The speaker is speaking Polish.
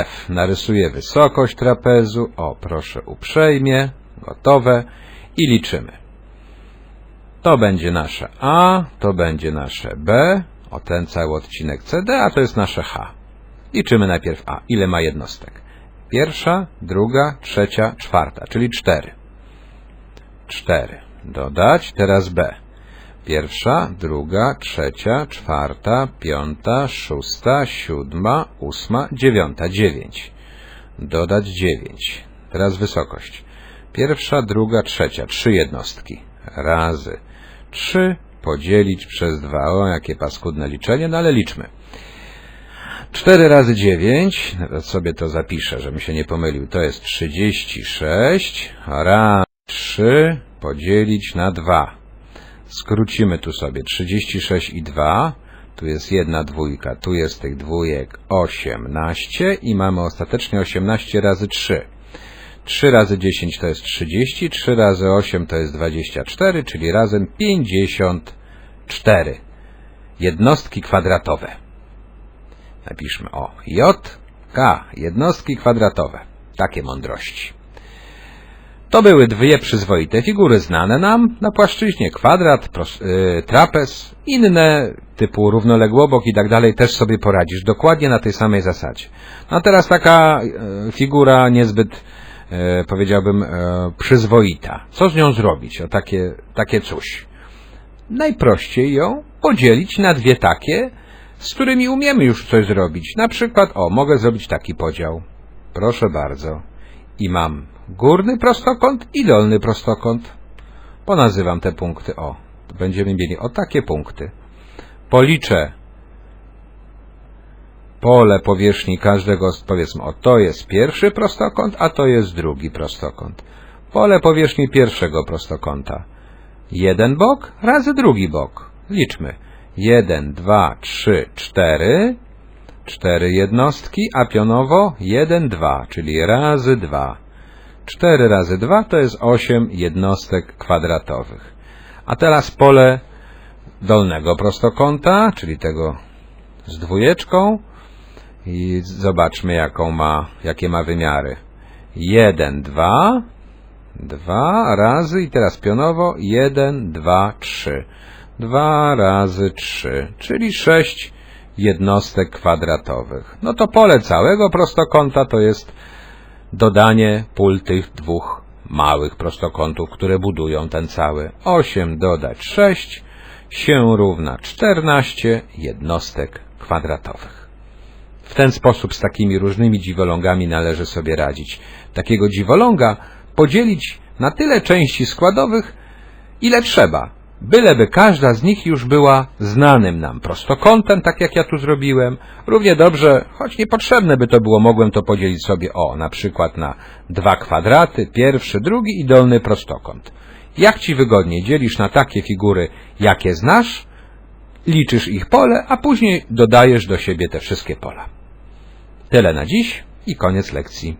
F. Narysuję wysokość trapezu. O, proszę uprzejmie. Gotowe. I liczymy. To będzie nasze A, to będzie nasze B, o ten cały odcinek CD, a to jest nasze H. Liczymy najpierw A. Ile ma jednostek? Pierwsza, druga, trzecia, czwarta, czyli cztery. Cztery. Dodać, teraz B. Pierwsza, druga, trzecia, czwarta, piąta, szósta, siódma, ósma, dziewiąta, dziewięć. Dodać dziewięć. Teraz wysokość. Pierwsza, druga, trzecia, trzy jednostki. Razy trzy podzielić przez dwa. O, jakie paskudne liczenie, no ale liczmy. 4 razy 9, teraz sobie to zapiszę, żebym się nie pomylił, to jest 36, raz 3 podzielić na 2. Skrócimy tu sobie 36 i 2, tu jest jedna dwójka, tu jest tych dwójek 18 i mamy ostatecznie 18 razy 3. 3 razy 10 to jest 30, 3 razy 8 to jest 24, czyli razem 54 jednostki kwadratowe. Napiszmy o J, K, jednostki kwadratowe. Takie mądrości. To były dwie przyzwoite figury znane nam na płaszczyźnie. Kwadrat, pros, y, trapez, inne typu równoległobok i tak dalej też sobie poradzisz. Dokładnie na tej samej zasadzie. No a teraz taka y, figura niezbyt e, powiedziałbym, e, przyzwoita. Co z nią zrobić? O takie, takie coś. Najprościej ją podzielić na dwie takie, z którymi umiemy już coś zrobić. Na przykład, o, mogę zrobić taki podział. Proszę bardzo. I mam górny prostokąt i dolny prostokąt. Ponazywam te punkty, o. Będziemy mieli o takie punkty. Policzę pole powierzchni każdego, powiedzmy, o to jest pierwszy prostokąt, a to jest drugi prostokąt. Pole powierzchni pierwszego prostokąta. Jeden bok razy drugi bok. Liczmy. 1, 2, 3, 4. 4 jednostki, a pionowo 1, 2, czyli razy 2. 4 razy 2 to jest 8 jednostek kwadratowych. A teraz pole dolnego prostokąta, czyli tego z dwójeczką, i zobaczmy, jaką ma, jakie ma wymiary. 1, 2, 2 razy i teraz pionowo 1, 2, 3. 2 razy 3, czyli 6 jednostek kwadratowych. No to pole całego prostokąta to jest dodanie pól tych dwóch małych prostokątów, które budują ten cały. 8 dodać 6 się równa 14 jednostek kwadratowych. W ten sposób z takimi różnymi dziwolągami należy sobie radzić. Takiego dziwoląga podzielić na tyle części składowych, ile trzeba, byleby każda z nich już była znanym nam prostokątem, tak jak ja tu zrobiłem. Równie dobrze, choć niepotrzebne by to było, mogłem to podzielić sobie o, na przykład na dwa kwadraty, pierwszy, drugi i dolny prostokąt. Jak ci wygodnie dzielisz na takie figury, jakie znasz, liczysz ich pole, a później dodajesz do siebie te wszystkie pola. Tyle na dziś i koniec lekcji.